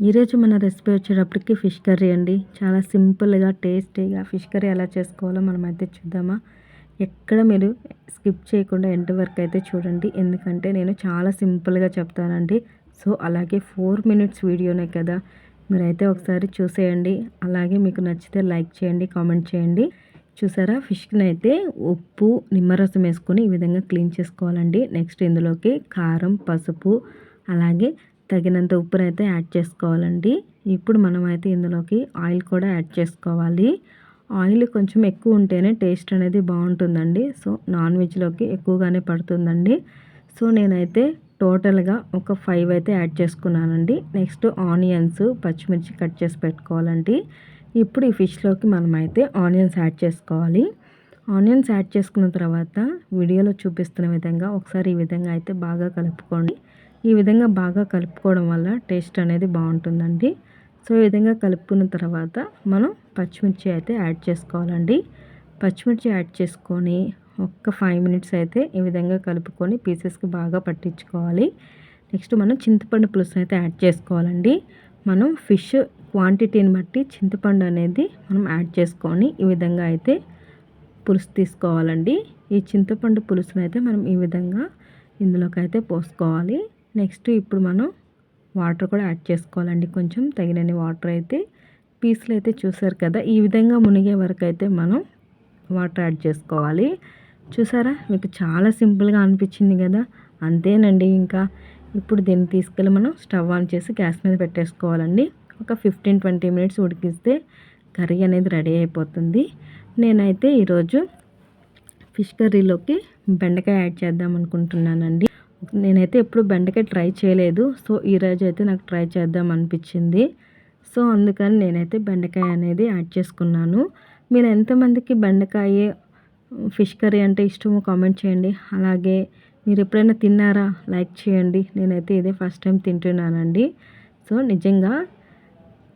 ఈరోజు మన రెసిపీ వచ్చేటప్పటికి ఫిష్ కర్రీ అండి. చాలా సింపుల్గా టేస్టీగా ఫిష్ కర్రీ ఎలా చేసుకోవాలో మనం అయితే చూద్దామా. ఎక్కడ మీరు స్కిప్ చేయకుండా ఎండ్ వరకు అయితే చూడండి. ఎందుకంటే నేను చాలా సింపుల్గా చెప్తానండి. సో అలాగే ఫోర్ మినిట్స్ వీడియోనే కదా. మీరైతే ఒకసారి చూసేయండి. అలాగే మీకు నచ్చితే లైక్ చేయండి కామెంట్ చేయండి. చూసారా? ఫిష్ని అయితే ఉప్పు నిమ్మరసం వేసుకొని ఈ విధంగా క్లీన్ చేసుకోవాలండి. నెక్స్ట్ ఇందులోకి కారం పసుపు అలాగే తగినంత ఉప్పునైతే యాడ్ చేసుకోవాలండి. ఇప్పుడు మనమైతే ఇందులోకి ఆయిల్ కూడా యాడ్ చేసుకోవాలి. ఆయిల్ కొంచెం ఎక్కువ ఉంటేనే టేస్ట్ అనేది బాగుంటుందండి. సో నాన్ వెజ్లోకి ఎక్కువగానే పడుతుందండి. సో నేనైతే టోటల్గా ఒక ఫైవ్ అయితే యాడ్ చేసుకున్నానండి. నెక్స్ట్ ఆనియన్స్ పచ్చిమిర్చి కట్ చేసి పెట్టుకోవాలండి. ఇప్పుడు ఈ ఫిష్లోకి మనమైతే ఆనియన్స్ యాడ్ చేసుకోవాలి. ఆనియన్స్ యాడ్ చేసుకున్న తర్వాత వీడియోలో చూపిస్తున్న విధంగా ఒకసారి ఈ విధంగా అయితే బాగా కలుపుకోండి. ఈ విధంగా బాగా కలుపుకోవడం వల్ల టేస్ట్ అనేది బాగుంటుందండి. సో ఈ విధంగా కలుపుకున్న తర్వాత మనం పచ్చిమిర్చి అయితే యాడ్ చేసుకోవాలండి. పచ్చిమిర్చి యాడ్ చేసుకొని ఒక్క ఫైవ్ మినిట్స్ అయితే ఈ విధంగా కలుపుకొని పీసెస్కి బాగా పట్టించుకోవాలి. నెక్స్ట్ మనం చింతపండు పులుసు అయితే యాడ్ చేసుకోవాలండి. మనం ఫిష్ క్వాంటిటీని బట్టి చింతపండు అనేది మనం యాడ్ చేసుకొని ఈ విధంగా అయితే పులుసు తీసుకోవాలండి. ఈ చింతపండు పులుసును అయితే మనం ఈ విధంగా ఇందులోకి అయితే పోసుకోవాలి. నెక్స్ట్ ఇప్పుడు మనం వాటర్ కూడా యాడ్ చేసుకోవాలండి. కొంచెం తగినన్ని వాటర్ అయితే పీసులు అయితే చూసారు కదా? ఈ విధంగా మునిగే వరకు అయితే మనం వాటర్ యాడ్ చేసుకోవాలి. చూసారా? మీకు చాలా సింపుల్గా అనిపించింది కదా? అంతేనండి ఇంకా. ఇప్పుడు దీన్ని తీసుకెళ్ళి మనం స్టవ్ ఆన్ చేసి గ్యాస్ మీద పెట్టేసుకోవాలండి. ఒక ఫిఫ్టీన్ ట్వంటీ మినిట్స్ ఉడికిస్తే కర్రీ అనేది రెడీ అయిపోతుంది. నేనైతే ఈరోజు ఫిష్ కర్రీలోకి బెండకాయ యాడ్ చేద్దాం అనుకుంటున్నానండి నేనైతే ఎప్పుడు బెండకాయ ట్రై చేయలేదు. సో ఈరోజు అయితే నాకు ట్రై చేద్దాం అనిపించింది. సో అందుకని నేనైతే బెండకాయ అనేది యాడ్ చేసుకున్నాను. మీరు ఎంతమందికి బెండకాయ ఫిష్ కర్రీ అంటే ఇష్టమో కామెంట్ చేయండి. అలాగే మీరు ఎప్పుడైనా తిన్నారా? లైక్ చేయండి. నేనైతే ఇదే ఫస్ట్ టైం తింటున్నానండి. సో నిజంగా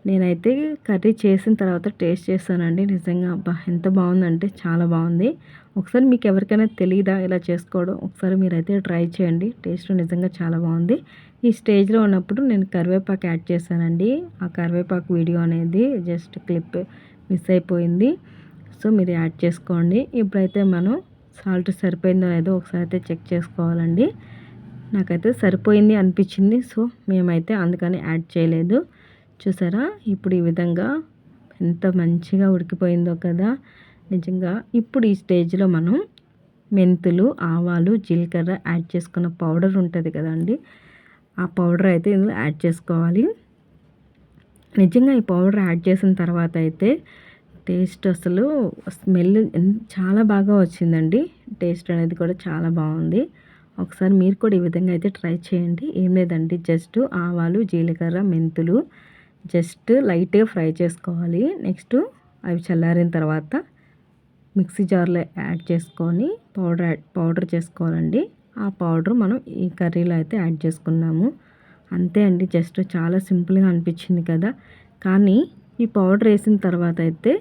నేనైతే కర్రీ చేసిన తర్వాత టేస్ట్ చేశానండి నిజంగా అబ్బా ఎంత బాగుందంటే చాలా బాగుంది. ఒకసారి మీకు ఎవరికైనా తెలియదా ఇలా చేసుకోవడం? ఒకసారి మీరైతే ట్రై చేయండి. టేస్ట్ నిజంగా చాలా బాగుంది. ఈ స్టేజ్లో ఉన్నప్పుడు నేను కరివేపాకు యాడ్ చేశానండి. ఆ కరివేపాకు వీడియో అనేది జస్ట్ క్లిప్ మిస్ అయిపోయింది. సో మీరు యాడ్ చేసుకోండి. ఇప్పుడైతే మనం సాల్ట్ సరిపోయిందో లేదో ఒకసారి అయితే చెక్ చేసుకోవాలండి. నాకైతే సరిపోయింది అనిపించింది. సో మేమైతే అందుకని యాడ్ చేయలేదు. చూసారా? ఇప్పుడు ఈ విధంగా ఎంత మంచిగా ఉడికిపోయిందో కదా! నిజంగా ఇప్పుడు ఈ స్టేజ్లో మనం మెంతులు ఆవాలు జీలకర్ర యాడ్ చేసుకున్న పౌడర్ ఉంటుంది కదండి. ఆ పౌడర్ అయితే ఇందులో యాడ్ చేసుకోవాలి. నిజంగా ఈ పౌడర్ యాడ్ చేసిన తర్వాత అయితే టేస్ట్ అసలు స్మెల్ చాలా బాగా వచ్చిందండి. టేస్ట్ అనేది కూడా చాలా బాగుంది. ఒకసారి మీరు కూడా ఈ విధంగా అయితే ట్రై చేయండి. ఏం లేదండి జస్ట్ ఆవాలు జీలకర్ర మెంతులు జస్ట్ లైట్గా ఫ్రై చేసుకోవాలి. నెక్స్ట్ అవి చల్లారిన తర్వాత మిక్సీ జార్లో యాడ్ చేసుకొని పౌడర్ యాడ్ పౌడర్ చేసుకోవాలండి. ఆ పౌడర్ మనం ఈ కర్రీలో అయితే యాడ్ చేసుకున్నాము. అంతే అండి జస్ట్ చాలా సింపుల్గా అనిపించింది కదా. కానీ ఈ పౌడర్ వేసిన తర్వాత అయితే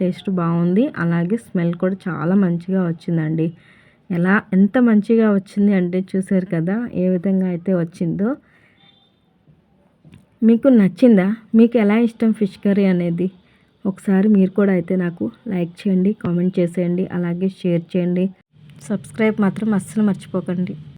టేస్ట్ బాగుంది. అలాగే స్మెల్ కూడా చాలా మంచిగా వచ్చిందండి. ఎలా ఎంత మంచిగా వచ్చింది అంటే చూసారు కదా ఏ విధంగా అయితే వచ్చిందో. మీకు నచ్చిందా? మీకు ఎలా ఇష్టం ఫిష్ కర్రీ అనేది? ఒకసారి మీరు కూడా అయితే నాకు లైక్ చేయండి కామెంట్ చేసేయండి అలాగే షేర్ చేయండి. సబ్స్క్రైబ్ మాత్రం అస్సలు మర్చిపోకండి.